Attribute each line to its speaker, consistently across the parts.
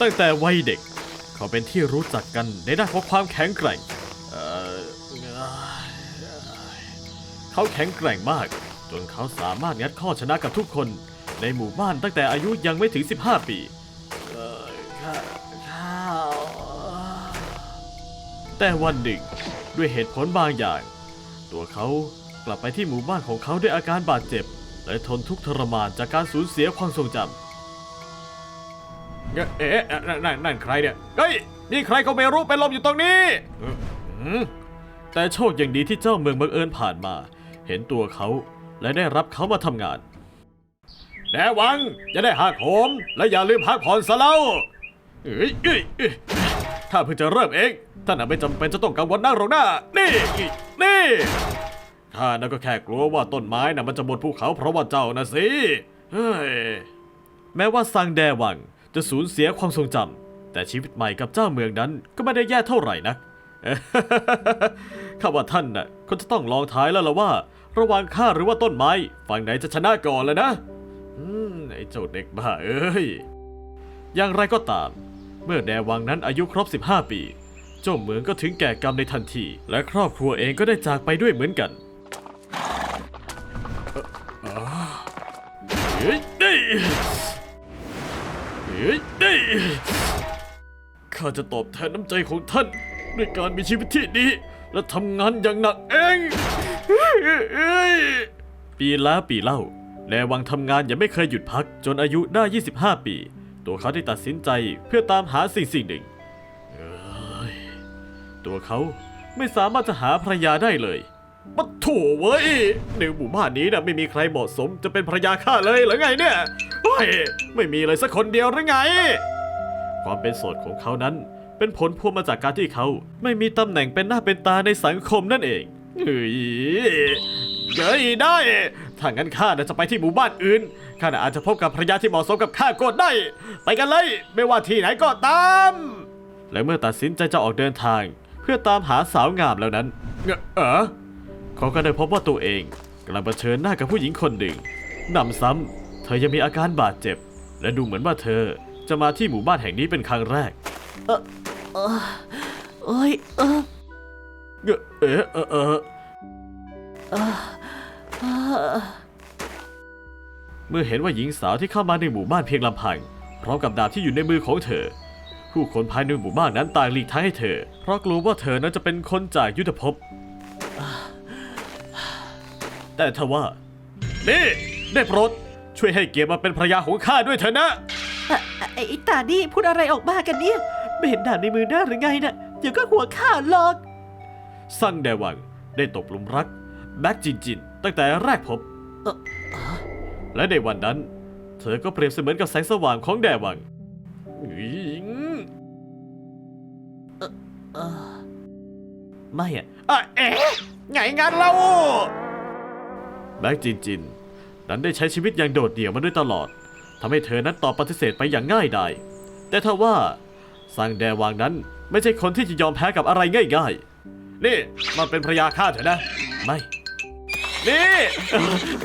Speaker 1: ตั้งแต่วัยเด็ก เขาเป็นที่รู้จักกันในด้านของความแข็งแกร่งเอ่อเขาแข็งแกร่งมาก จนเขาสามารถงัดข้อชนะกับทุกคน ในหมู่บ้านตั้งแต่อายุยังไม่ถึง 15 ปีเอ่อข้าข้าแต่วันหนึ่งด้วยเหตุผลบางอย่าง ตัวเขากลับไปที่หมู่บ้านของเขาด้วยอาการบาดเจ็บ และทนทุกข์ทรมานจากการสูญเสียความทรงจำ เอ๊ะเอ๊ะนั่นนั่นนั่นใครเนี่ย เฮ้ยมีใครก็ไม่รู้เป็นลมอยู่ตรงนี้อื้อหือแต่โชคยังดีที่เจ้าเมืองบังเอิญผ่านมา เห็นตัวเขาและได้รับเขามาทำงานแดวังจะได้หักโหมและอย่าลืมพักผ่อนซะแล้วเอ้ยเอ้ยเอ้ยถ้าเพิ่งจะเริ่มเองท่านอาจไม่จำเป็นจะต้องกังวลนักหรอกนะนี่นี่ข้าน่ะก็แค่กลัวว่าต้นไม้น่ะมันจะหมดภูเขาเพราะว่าเจ้านะสิเฮ้ยแม้ว่าซังแดวัง จะสูญเสียความทรงจำแต่ชีวิตใหม่กับเจ้าเมืองนั้นก็ไม่ได้แย่เท่าไหร่นัก ข้าว่าท่านน่ะก็จะต้องลองทายแล้วล่ะว่า ระหว่างข้าหรือว่าต้นไม้ฝั่งไหนจะชนะก่อนเลยนะอืมไอ้เจ้าเด็กบ้าเอ้ยอย่างไรก็ตาม เมื่อแดวังนั้นอายุครบ 15 ปี เจ้าเมืองก็ถึงแก่กรรมในทันที และครอบครัวเองก็ได้จากไปด้วยเหมือนกันเฮ้ย ฮ้ยเฮ้ข้าจะตอบแทนน้ำใจของท่าน ด้วยการมีชีวิตที่ดี และทำงานอย่างหนักเองปีแล้วปีเล่า แลวังทำงานยังไม่เคยหยุดพักจนอายุได้ 25 ปี ตัวเขาได้ตัดสินใจเพื่อตามหาสิ่งสิ่งหนึ่ง ตัวเขาไม่สามารถจะหาภรรยาได้เลย ปัดโถเว้ยในหมู่บ้านนี้นะไม่มีใครเหมาะสมจะเป็นภรรยาข้าเลยหรือไงเนี่ยเฮ้ยไม่มีเลยสักคนเดียวหรือไง ความเป็นโสดของเขานั้น เป็นผลพวงมาจากการที่เขา ไม่มีตำแหน่งเป็นหน้าเป็นตาในสังคมนั่นเองเฮ้ยเย้ยได้ถ้างั้นข้าจะไปที่หมู่บ้านอื่นข้าอาจจะพบกับภรรยาที่เหมาะสมกับข้าก็ได้ ไปกันเลย ไม่ว่าที่ไหนก็ตาม และเมื่อตัดสินใจจะออกเดินทาง เพื่อตามหาสาวงามแล้วนั้นเอะเออ เขาก็ได้พบว่าตัวเองกำลังเผชิญหน้ากับผู้หญิงคนหนึ่งหนำซ้ำเธอยังมีอาการบาดเจ็บ และดูเหมือนว่าเธอจะมาที่หมู่บ้านแห่งนี้เป็นครั้งแรก
Speaker 2: โอ้ยเออ
Speaker 1: เอ่อเอะเออเออ
Speaker 2: เออ
Speaker 1: เมื่อเห็นว่าหญิงสาวที่เข้ามาในหมู่บ้านเพียงลำพังพร้อมกับดาบที่อยู่ในมือของเธอ ผู้คนภายในหมู่บ้านนั้นต่างหลีกทางให้เธอ เพราะกลัวว่าเธอนั้นจะเป็นคนจากยุทธภพ แต่ทว่า นี่ได้โปรดช่วยให้เกียรติมาเป็นภรรยาของข้าด้วยเถอะนะ
Speaker 2: อะอะไอ้ตานี่พูดอะไรออกมากันเนี่ย ไม่เห็นดาบในมือหน้าหรือไงน่ะเดี๋ยวก็หัวข้าหรอก
Speaker 1: ซังแดวังได้ตกหลุมรักแบ็กจินจินตั้งแต่แรกพบ
Speaker 2: เอ่อ
Speaker 1: และในวันนั้น เธอก็เปรียบเสมือนกับแสงสว่างของแดวังอิ๊ง
Speaker 2: เออไม่อะ
Speaker 1: อะเอ๊ะไงงั้นเล่า แบ็กจินจิน นั้นได้ใช้ชีวิตอย่างโดดเดี่ยวมาด้วยตลอดทำให้เธอนั้นตอบปฏิเสธไปอย่างง่ายดายแต่ถ้าว่าซังแดวางนั้นไม่ใช่คนที่จะยอมแพ้กับอะไรง่ายๆ นี่มาเป็นภรยาข้าเถอะนะ ไม่ นี่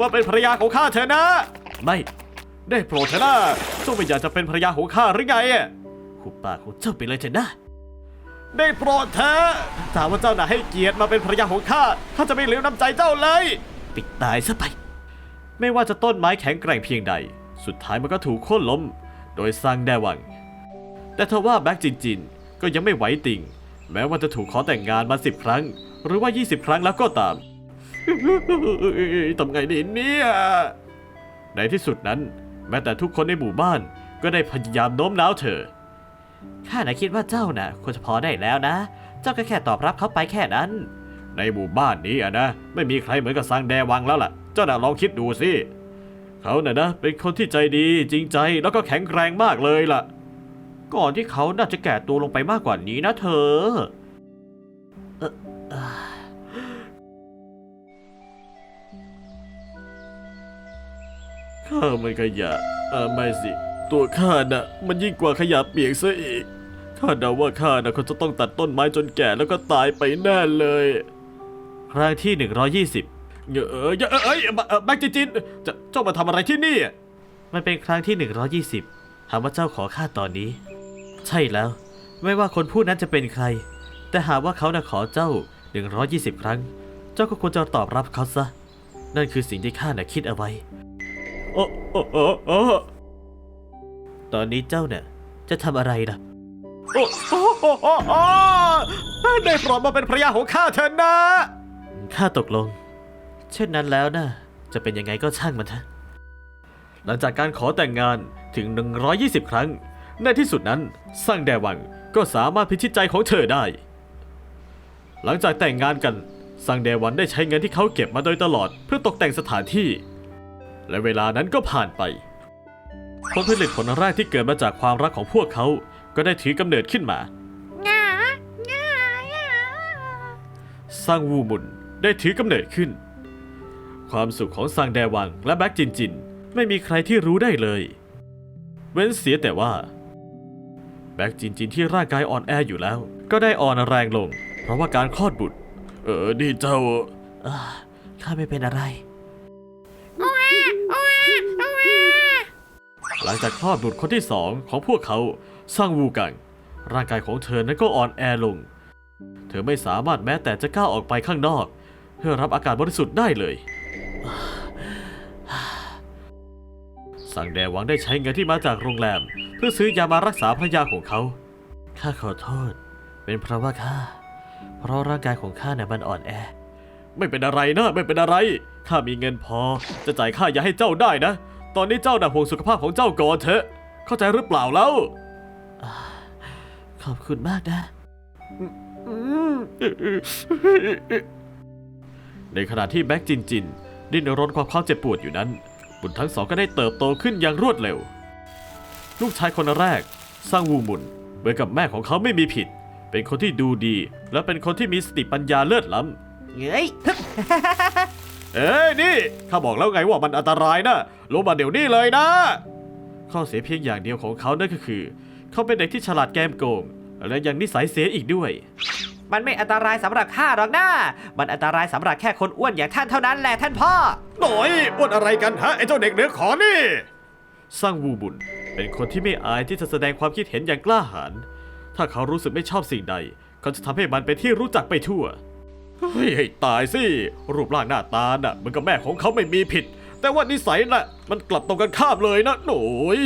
Speaker 1: มาเป็นภรยาของข้าเถอะนะ ไม่ ได้โปรดเถอะนะเจ้าไม่อยากจะเป็นภรยาของข้าหรือไงอะหุบปากของเจ้าไปเลยเถอะนะ ได้โปรดเถอะถ้าว่าเจ้าน่ะให้เกียรติมาเป็นภรยาของข้า ข้าจะไม่เหลือน้ำใจเจ้าเลย ปิดตายซะไป ไม่ว่าจะต้นไม้แข็งแกร่งเพียงใด สุดท้ายมันก็ถูกโค่นล้ม โดยซังแดวัง แต่ทว่าแบ็กจินจินก็ยังไม่ไหวติ่ง แม้ว่าจะถูกขอแต่งงานมาสิบครั้ง หรือว่า 20 ครั้งแล้วก็ตามทำไงดีเนี่ย ในที่สุดนั้น แม้แต่ทุกคนในหมู่บ้านก็ได้พยายามโน้มน้าวเธอ ข้าน่ะคิดว่าเจ้าน่ะควรจะพอได้แล้วนะ เจ้าก็แค่ตอบรับเขาไปแค่นั้น ในหมู่บ้านนี้อะนะ ไม่มีใครเหมือนกับซังแดวังแล้วล่ะ เจ้าน่ะลองคิดดูสิ เขาน่ะนะ เป็นคนที่ใจดีจริงใจแล้วก็แข็งแกร่งมากเลยล่ะ ก่อนที่เขาน่าจะแก่ตัวลงไปมากกว่านี้นะเธอเออข้ามันขยะเออไม่สิ ตัวข้าน่ะ มันยิ่งกว่าขยะเปียกซะอีกข้าเดาว่าข้าน่ะคงจะต้องตัดต้นไม้จนแก่แล้วก็ตายไปแน่เลย ครั้งที่ 120 เออเออเอ้ยเอ่อแบกจินจินจะเจ้ามาทำอะไรที่นี่ มันเป็นครั้งที่ 120ถามว่าเจ้าขอข้าตอนนี้ ใช่แล้ว ไม่ว่าคนผู้นั้นจะเป็นใคร แต่หากว่าเขาน่ะขอเจ้า 120 ครั้ง เจ้าก็ควรจะตอบรับเขาซะ นั่นคือสิ่งที่ข้าน่ะคิดเอาไว้ โอ้โอ้โอ้โอ้ตอนนี้เจ้าเนี่ยจะทำอะไรล่ะโอ้โอ้โอ้โอ้โอ้ได้โปรดมาเป็นภรรยาของข้าเถอะนะ ข้าตกลง เช่นนั้นแล้วนะจะเป็นยังไงก็ช่างมันเถอะหลังจากการขอแต่งงานถึง 120 ครั้ง ในที่สุดนั้นสร้างแดวังก็สามารถพิชิตใจของเธอได้ หลังจากแต่งงานกันซังแดวันได้ใช้เงินที่เขาเก็บมาโดยตลอดเพื่อตกแต่งสถานที่ และเวลานั้นก็ผ่านไปผลผลิตผลแรกที่เกิดมาจากความรักของพวกเขา ก็ได้ถือกำเนิดขึ้นมาซังวูมุน ได้ถือกำเนิดขึ้น ความสุขของซังแดวังและแบ็กจินจิน ไม่มีใครที่รู้ได้เลย เว้นเสียแต่ว่า แบ็กจินจินที่ร่างกายอ่อนแออยู่แล้ว ก็ได้อ่อนแรงลง เพราะว่าการคลอดบุตร เออดีเจ้าข้าไม่เป็นอะไร หลังจากคลอดบุตรคนที่สองของพวกเขาสร้างวูกัง ร่างกายของเธอนั้นก็อ่อนแอลง เธอไม่สามารถแม้แต่จะก้าวออกไปข้างนอก เพื่อรับอากาศบริสุทธิ์ได้เลย สั่งแดหวังได้ใช้เงินที่มาจากโรงแรม เพื่อซื้อยามารักษาภรรยาของเขา ข้าขอโทษ เป็นเพราะว่าข้า เพราะร่างกายของข้าเนี่ยมันอ่อนแอ ไม่เป็นอะไรนะ ไม่เป็นอะไร ข้ามีเงินพอ จะจ่ายค่ายาให้เจ้าได้นะ ตอนนี้เจ้าน่ะห่วงสุขภาพของเจ้าก่อนเถอะ เข้าใจหรือเปล่าแล้ว ขอบคุณมากนะ ในขณะที่แบ็กจินจิน ดิ้นรนความความเจ็บปวดอยู่นั้น บุตรทั้งสองก็ได้เติบโตขึ้นอย่างรวดเร็ว ลูกชายคนแรก สร้างวูมุนเหมือนกับแม่ของเขาไม่มีผิด เป็นคนที่ดูดี และเป็นคนที่มีสติปัญญาเลิศล้ำ
Speaker 2: เงยทึบ
Speaker 1: เอ้ยนี่ข้าบอกแล้วไงว่ามันอันตรายนะลงมาเดี๋ยวนี้เลยนะ ข้อเสียเพียงอย่างเดียวของเขานั่นก็คือ เขาเป็นเด็กที่ฉลาดแกมโกง และยังนิสัยเสียอีกด้วย
Speaker 2: มันไม่อันตรายสำหรับข้าหรอกนะมันอันตรายสำหรับแค่คนอ้วนอย่างท่านเท่านั้นแหละท่านพ่อ
Speaker 1: หน่อยอ้วนอะไรกันฮะไอ้เจ้าเด็กเนื้อขอนี่ สร้างวูบุญเป็นคนที่ไม่อายที่จะแสดงความคิดเห็นอย่างกล้าหาญ ถ้าเขารู้สึกไม่ชอบสิ่งใด เขาจะทำให้มันเป็นที่รู้จักไปทั่ว เฮ้ยให้ตายสิ รูปร่างหน้าตาน่ะเหมันกับแม่ของเขาไม่มีผิด แต่ว่านิสัยน่ะ มันกลับตรงกันข้ามเลยนะหน่อย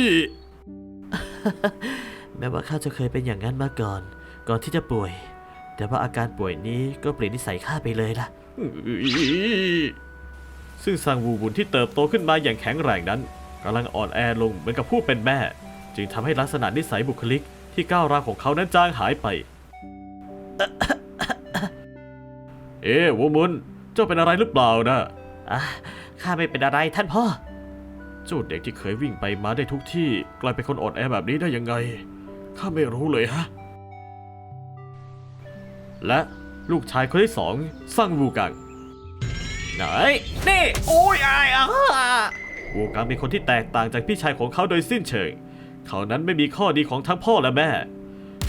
Speaker 1: แม้ว่าข้าจะเคยเป็นอย่างนั้นมาก่อน ก่อนที่จะป่วย แต่ว่าอาการป่วยนี้ก็เปลี่ยนนิสัยข้าไปเลยล่ะ ซึ่งซางวูบุนที่เติบโตขึ้นมาอย่างแข็งแรงนั้นกำลังอ่อนแอลงเหมือนกับผู้เป็นแม่ จึงทำให้ลักษณะนิสัยบุคลิกที่ก้าวร้าวของเขานั้นจางหายไป เอ๊ะวูมุนเจ้าเป็นอะไรหรือเปล่านะ
Speaker 2: อะข้าไม่เป็นอะไรท่านพ่อ
Speaker 1: เจ้าเด็กที่เคยวิ่งไปมาได้ทุกที่ กลายเป็นคนอ่อนแอแบบนี้ได้ยังไงข้าไม่รู้เลยฮะ และลูกชายคนที่สองซังวูกังไหน
Speaker 2: นี่โอ้ยอายอะ
Speaker 1: วูกังเป็นคนที่แตกต่างจากพี่ชายของเขาโดยสิ้นเชิง เขานั้นไม่มีข้อดีของทั้งพ่อและแม่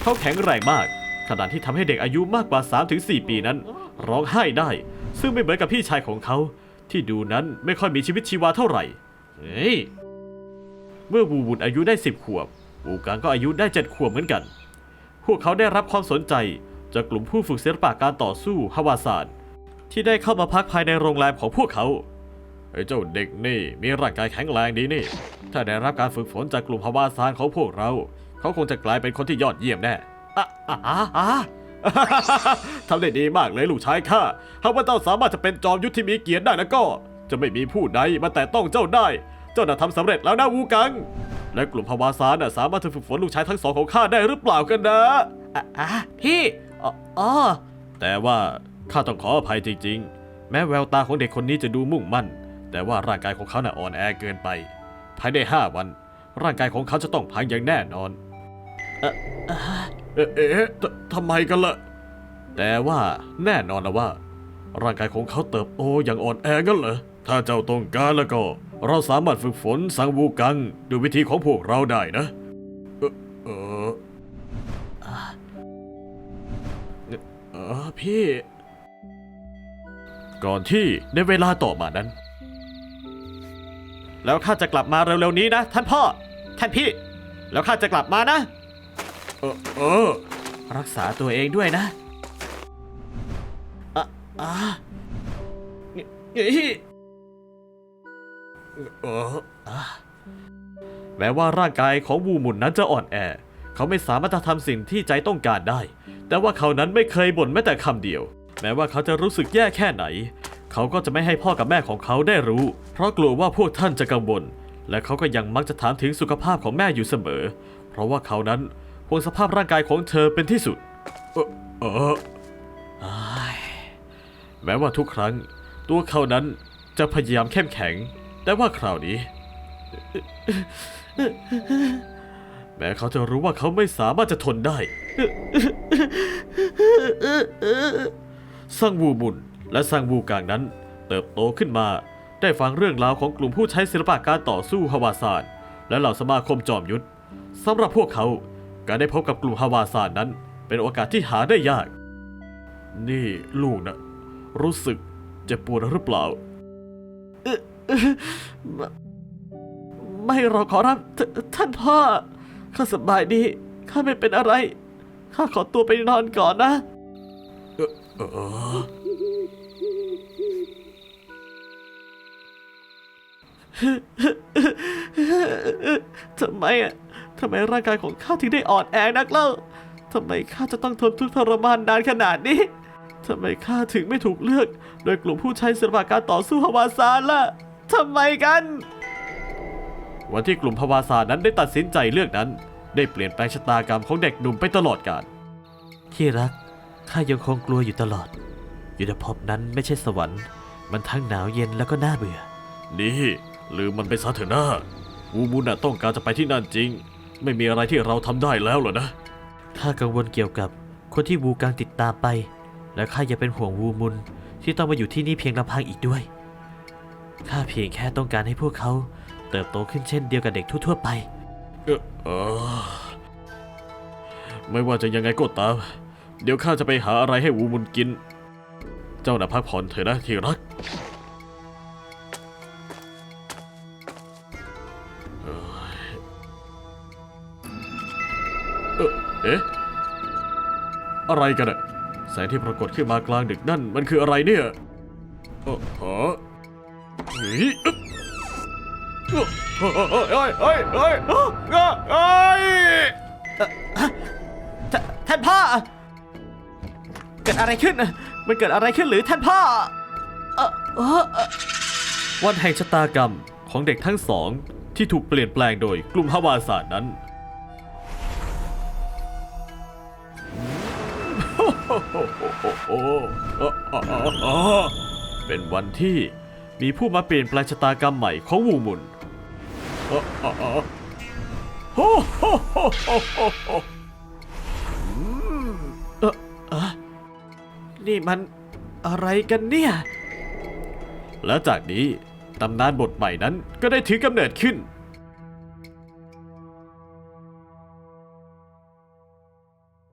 Speaker 1: เขาแข็งแรงมากขนาดที่ทำให้เด็กอายุมากกว่า 3-4 ปีนั้น ร้องไห้ได้ ซึ่งไม่เหมือนกับพี่ชายของเขา ที่ดูนั้นไม่ค่อยมีชีวิตชีวาเท่าไหร่ เฮ้ย เมื่อวูวุนอายุได้ 10 ขวบ วูกังก็อายุได้ 7 ขวบเหมือนกัน พวกเขาได้รับความสนใจ จากกลุ่มผู้ฝึกศิลปะการต่อสู้ฮาวาซานที่ได้เข้ามาพักภายในโรงแรมของพวกเขาไอ้เจ้าเด็กนี่มีร่างกายแข็งแรงดีนี่ ถ้าได้รับการฝึกฝนจากกลุ่มฮาวาซานของพวกเรา เขาคงจะกลายเป็นคนที่ยอดเยี่ยมแน่อะอะอะทำได้ดีมากเลยลูกชายข้าหากว่าเจ้าสามารถจะเป็นจอมยุทธที่มีเกียรติได้แล้วก็ จะไม่มีผู้ใดมาแตะต้องเจ้าได้ เจ้าน่ะทำสำเร็จแล้วนะวูกัง และกลุ่มฮาวาซานน่ะสามารถจะฝึกฝนลูกชายทั้งสองของข้าได้หรือเปล่ากันนะ
Speaker 2: อะอะพี่ อ๋ออ๋อ
Speaker 1: แต่ว่าข้าต้องขออภัยจริงๆ แม้แววตาของเด็กคนนี้จะดูมุ่งมั่น แต่ว่าร่างกายของเขาน่ะอ่อนแอเกินไป ภายในห้าวัน ร่างกายของเขาจะต้องพังอย่างแน่นอน เอ๊ะเอ๊ะเอ๊ะททำไมกันล่ะ แต่ว่าแน่นอนนะว่า ร่างกายของเขาเติบโตอย่างอ่อนแอกันเหรอ ถ้าเจ้าต้องการแล้วก็ เราสามารถฝึกฝนสังวูกังด้วยวิธีของพวกเราได้นะ เออ เออเออพี่ ก่อนที่ในเวลาต่อมานั้น แล้วข้าจะกลับมาเร็วๆนี้นะ ท่านพ่อ ท่านพี่ แล้วข้าจะกลับมานะ เอเออ
Speaker 2: รักษาตัวเองด้วยนะอะอะเฮ้ย
Speaker 1: เอออะแม้ว่าร่างกายของวูหมุนนั้นจะอ่อนแอ เขาไม่สามารถจะทำสิ่งที่ใจต้องการได้ แต่ว่าเขานั้นไม่เคยบ่นแม้แต่คำเดียว แม้ว่าเขาจะรู้สึกแย่แค่ไหน เขาก็จะไม่ให้พ่อกับแม่ของเขาได้รู้ เพราะกลัวว่าพวกท่านจะกังวล และเขาก็ยังมักจะถามถึงสุขภาพของแม่อยู่เสมอ เพราะว่าเขานั้นห่วงสภาพร่างกายของเธอเป็นที่สุด เออเอออ้ายแม้ว่าทุกครั้ง ตัวเขานั้นจะพยายามเข้มแข็ง แต่ว่าคราวนี้ แม้เขาจะรู้ว่าเขาไม่สามารถจะทนได้ ซังวูมุนและซังวูกางนั้น เติบโตขึ้นมา ได้ฟังเรื่องราวของกลุ่มผู้ใช้ศิลปะการต่อสู้ฮาวาซานและเหล่าสมาคมจอมยุทธสำหรับพวกเขา การได้พบกับกลุ่มฮาวาซานนั้น เป็นโอกาสที่หาได้ยาก นี่ลูกนะรู้สึกเจ็บปวดหรือเปล่า
Speaker 2: ไม่หรอกขอรับท่านพ่อ ข้าสบายดี ข้าไม่เป็นอะไร ข้าขอตัวไปนอนก่อนนะ
Speaker 1: เออ
Speaker 2: ทำไมอะทำไมร่างกายของข้าถึงได้อ่อนแอนักเล่าทำไมข้าจะต้องทนทุกข์ทรมานนานขนาดนี้ทำไมข้าถึงไม่ถูกเลือก โดยกลุ่มผู้ใช้ศิลปะการต่อสู้ฮาวาซานล่ะทำไมกัน
Speaker 1: วันที่กลุ่มพวาสานั้นได้ตัดสินใจเลือกนั้น ได้เปลี่ยนแปลงชะตากรรมของเด็กหนุ่มไปตลอดกาล
Speaker 2: ที่รักข้ายังคงกลัวอยู่ตลอดยุทธภพนั้นไม่ใช่สวรรค์ มันทั้งหนาวเย็นแล้วก็น่าเบื่อ
Speaker 1: นี่ลืมมันไปซะเถอะนะวูมูน่ะต้องการจะไปที่นั่นจริง ไม่มีอะไรที่เราทำได้แล้วเหรอนะ
Speaker 2: ข้ากังวลเกี่ยวกับคนที่วูกังติดตามไป และข้ายังเป็นห่วงวูมุนที่ต้องมาอยู่ที่นี่เพียงลำพังอีกด้วยข้าเพียงแค่ต้องการให้พวกเขา เติบโตขึ้นเช่นเดียวกับเด็กทั่วๆไป
Speaker 1: เออเออไม่ว่าจะยังไงก็ตาม เดี๋ยวข้าจะไปหาอะไรให้วูมุนกิน เจ้าน่ะพักผ่อนเถอะนะที่รักเออเอ๊ะ อะไรกันอะแสงที่ปรากฏขึ้นมากลางดึกนั่นมันคืออะไรเนี่ยเออฮะเฮ้ยอึ๊บ เฮ้ยเฮ้ยเฮ้ยเฮ้ยเฮ้ย
Speaker 2: ท่านพ่อ เกิดอะไรขึ้น มันเกิดอะไรขึ้นหรือท่านพ่อเออเออเอ่อ
Speaker 1: วันแห่งชะตากรรมของเด็กทั้งสองที่ถูกเปลี่ยนแปลงโดยกลุ่มฮาวาศาสตร์นั้น เป็นวันที่มีผู้มาเปลี่ยนแปลงชะตากรรมใหม่ของวูมุน
Speaker 2: นี่มันอะไรกันเนี่ย
Speaker 1: และจากนี้ตำนานบทใหม่นั้นก็ได้ถือกำเนิดขึ้น